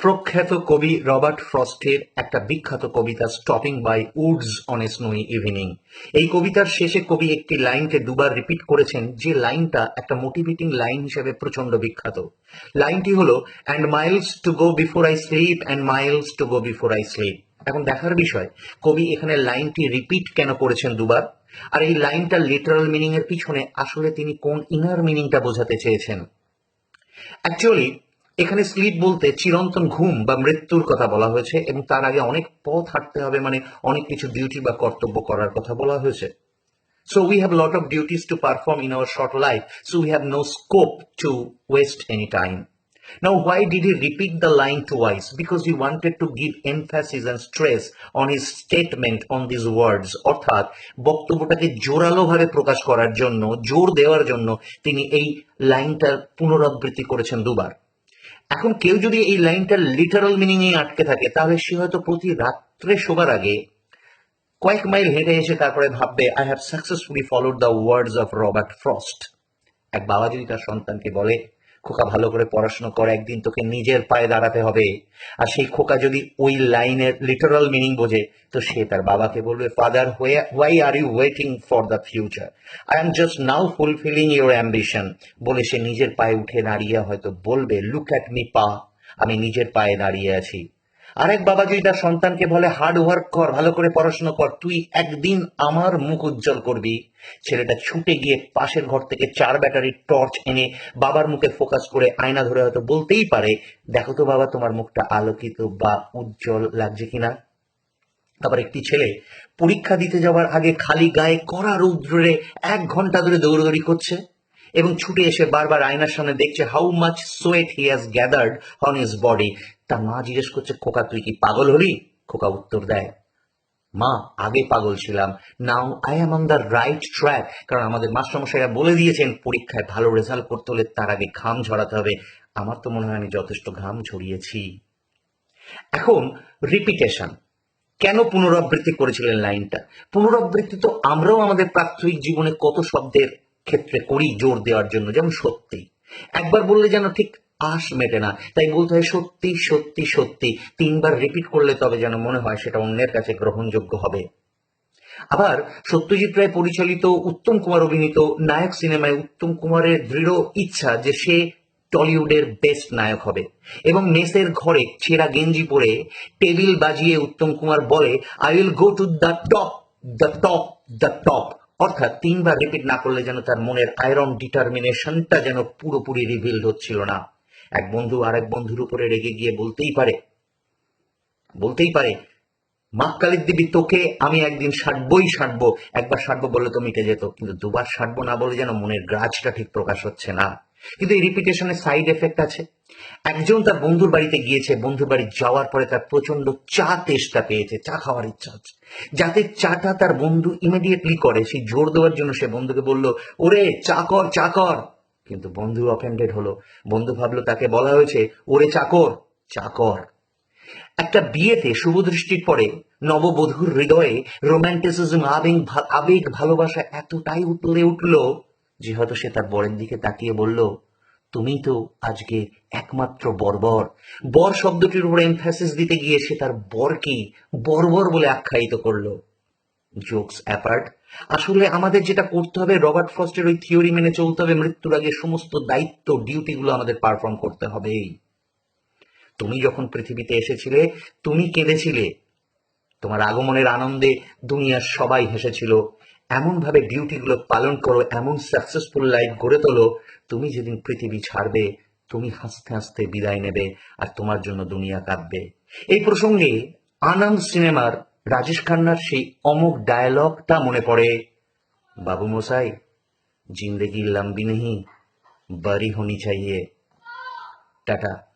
প্রখ্যাত কবি রবার্ট ফ্রস্টের একটা বিখ্যাত কবিতা stopping by woods on a snowy evening এই কবিতার শেষে কবি একটি লাইনকে দুবার রিপিট করেছেন, যে লাইনটা একটা মোটিভেটিং লাইন হিসেবে প্রচণ্ড বিখ্যাত। লাইনটি হলো and miles to go before I sleep and miles to go before I sleep এখন দেখার বিষয়, কবি এখানে লাইনটি রিপিট কেন করেছেন দুবার? আর এই লাইনটা লিটারাল মিনিং এর পিছনে আসলে তিনি কোন ইনার মিনিংটা বোঝাতে চেয়েছেন? অ্যাকচুয়ালি এখানে স্লিপ বলতে চিরন্তন ঘুম বা মৃত্যুর কথা বলা হয়েছে এবং তার আগে অনেক পথ হাঁটতে হবে মানে অনেক কিছু ডিউটি বা কর্তব্য করার কথা বলা হয়েছে। So we have lot of duties to perform in our short life so we have no scope to waste any time now why did I repeat the line twice because you wanted to give emphasis and stress on is statement on this words অর্থাৎ, বক্তব্যটাকে জোরালোভাবে প্রকাশ করার জন্য, জোর দেওয়ার জন্য তিনি এই লাইনটার পুনরাবৃত্তি করেছেন দুবার। এখন কেউ যদি এই লাইনটার লিটারাল মিনিং এ আটকে থাকে, তাহলে সে হয়তো প্রতি রাত্রে শোবার আগে কয়েক মাইল হেঁটে এসে তারপরে ভাববে I have successfully followed the words of Robert Frost এক বাবা যদি তার সন্তানকে বলে খোকা ভালো করে পড়াশোনা কর, একদিন তোকে নিজের পায়ে দাঁড়াতে হবে। আর সেই খোকা যদি ওই লাইনের লিটারাল মিনিং বোঝে, তো সে তার বাবাকে বলবে father why are you waiting for the future I am just now fulfilling your ambition বলে সে নিজের পায়ে উঠে দাঁড়িয়ে হয়তো বলবে লুক অ্যাট মি পা, আমি নিজের পায়ে দাঁড়িয়ে আছি। আরেক বাবা যদি তার সন্তানকে বলে হার্ড ওয়ার্ক কর, ভালো করে পড়াশোনা কর, তুই একদিন আমার মুখ উজ্জ্বল করবি। ছেলেটা ছুটে গিয়ে পাশের ঘর থেকে চার ব্যাটারির টর্চ এনে বাবার মুখে ফোকাস করে আয়না ধরে হয়তো বলতেই পারে, দেখো তো বাবা, তোমার মুখটা আলোকিত বা উজ্জ্বল লাগছে কিনা? আবার একটি ছেলে পরীক্ষা দিতে যাওয়ার আগে খালি গায়ে কড়া রৌদ্রে এক ঘণ্টা ধরে দৌড়দৌড়ি করছে এবং ছুটে এসে বারবার আয়নার সামনে দেখছে how much sweat he has gathered on his body তার মা জিজ্ঞেস করছে, খোকা, তুই কি পাগল হলি? খোকা উত্তর দেয়, মা, আগে পাগল ছিলাম। Now I am on the right track কারণ আমাদের মাস্টারমশাইরা বলে দিয়েছেন, পরীক্ষায় ভালো রেজাল্ট করতে হলে তার আগে ঘাম ঝরাতে হবে। আমার তো মনে হয় আমি যথেষ্ট ঘাম ঝরিয়েছি। এখন রিপিটেশন কেন পুনরাবৃত্তি করেছিলেন লাইনটা? পুনরাবৃত্তি তো আমরাও আমাদের প্রাত্যহিক জীবনে কত শব্দের ক্ষেত্রে করি জোর দেওয়ার জন্য, যেমন সত্যি। একবার বললে যেন ঠিক আশ মেটে না। তাই বলতে হয় সত্যি সত্যি সত্যি। তিনবার রিপিট করলে তবে যেন মনে হয় সেটা অন্যের কাছে গ্রহণযোগ্য হবে। আবার সত্যজিৎ রায় পরিচালিত উত্তম কুমার অভিনীত নায়ক সিনেমায় উত্তম কুমারের দৃঢ় ইচ্ছা যে সে টলিউডের বেস্ট নায়ক হবে। এবং মেসের ঘরে ছেঁড়া গেঞ্জি পরে টেবিল বাজিয়ে উত্তম কুমার বলে I will go to the top the top the top অর্থাৎ তিনবার রিপিট না করলে যেন তার মনের আয়রন ডিটারমিনেশনটা যেন পুরোপুরি রিভিল হচ্ছিল না। এক বন্ধু আরেক বন্ধুর উপরে রেগে গিয়ে বলতেই পারে বলতেই পারে মা কালীর দেবী, তোকে আমি একদিন সাটবই সাটবো একবার সাটবো বললে তো মিটে যেত, কিন্তু দুবার সাটবো না বলে যেন মনের গ্রাজটা ঠিক প্রকাশ হচ্ছে না। কিন্তু এই রিপিটেশনের সাইড এফেক্ট আছে। একজন তার বন্ধুর বাড়িতে গিয়েছে, বন্ধুর বাড়ি যাওয়ার পরে তার প্রচণ্ড চা তেষ্টা পেয়েছে, চা খাওয়ার ইচ্ছা হচ্ছে। যাতে চাটা তার বন্ধু ইমিডিয়েটলি করে, সেই জোর দেওয়ার জন্য সে বন্ধুকে বলল, ওরে, চা কর চা কর। কিন্তু বন্ধু অফেন্ডেড হলো। বন্ধু ভাবলো, তাকে বলা হয়েছে, ওরে চাকর চাকর। একটা বিয়েতে শুভদৃষ্টির পরে নববধূর হৃদয়ে রোম্যান্টিসিজম আবেগ আবেগ, ভালোবাসা এতটাই উতলে উঠল যে হয়তো সে তার বরের দিকে তাকিয়ে বলল, তুমি তো আজকে একমাত্র বর্বর। বর শব্দটির উপর এমফ্যাসিস দিতে গিয়ে সে তার বরকে বর্বর বলে আখ্যায়িত করল। জোকস অ্যাপার্ট আসলে আমাদের যেটা করতে হবে, রবার্ট ফ্রস্টের ওই থিওরি মেনে চলতে হবে, মৃত্যুর আগে সমস্ত দায়িত্ব, ডিউটিগুলো আমাদের পারফর্ম করতে হবেই তুমি যখন পৃথিবীতে এসেছিলে, তুমি কেঁদেছিলে। তোমার আগমনের আনন্দে দুনিয়ার সবাই হেসেছিল। এমন ভাবে ডিউটিগুলো পালন করো, এমন সাকসেসফুল লাইফ গড়ে তোলো, তুমি যেদিন পৃথিবী ছাড়বে, তুমি হাসতে হাসতে বিদায় নেবে, আর তোমার জন্য দুনিয়া কাঁদবে। এই প্রসঙ্গে আনন্দ সিনেমার রাজেশ খান্নার সেই অমুক ডায়ালগটা মনে পড়ে। বাবু মশাই, জিন্দগি লম্বি নেহি বাড়ি হনি চাইয়ে। টাটা।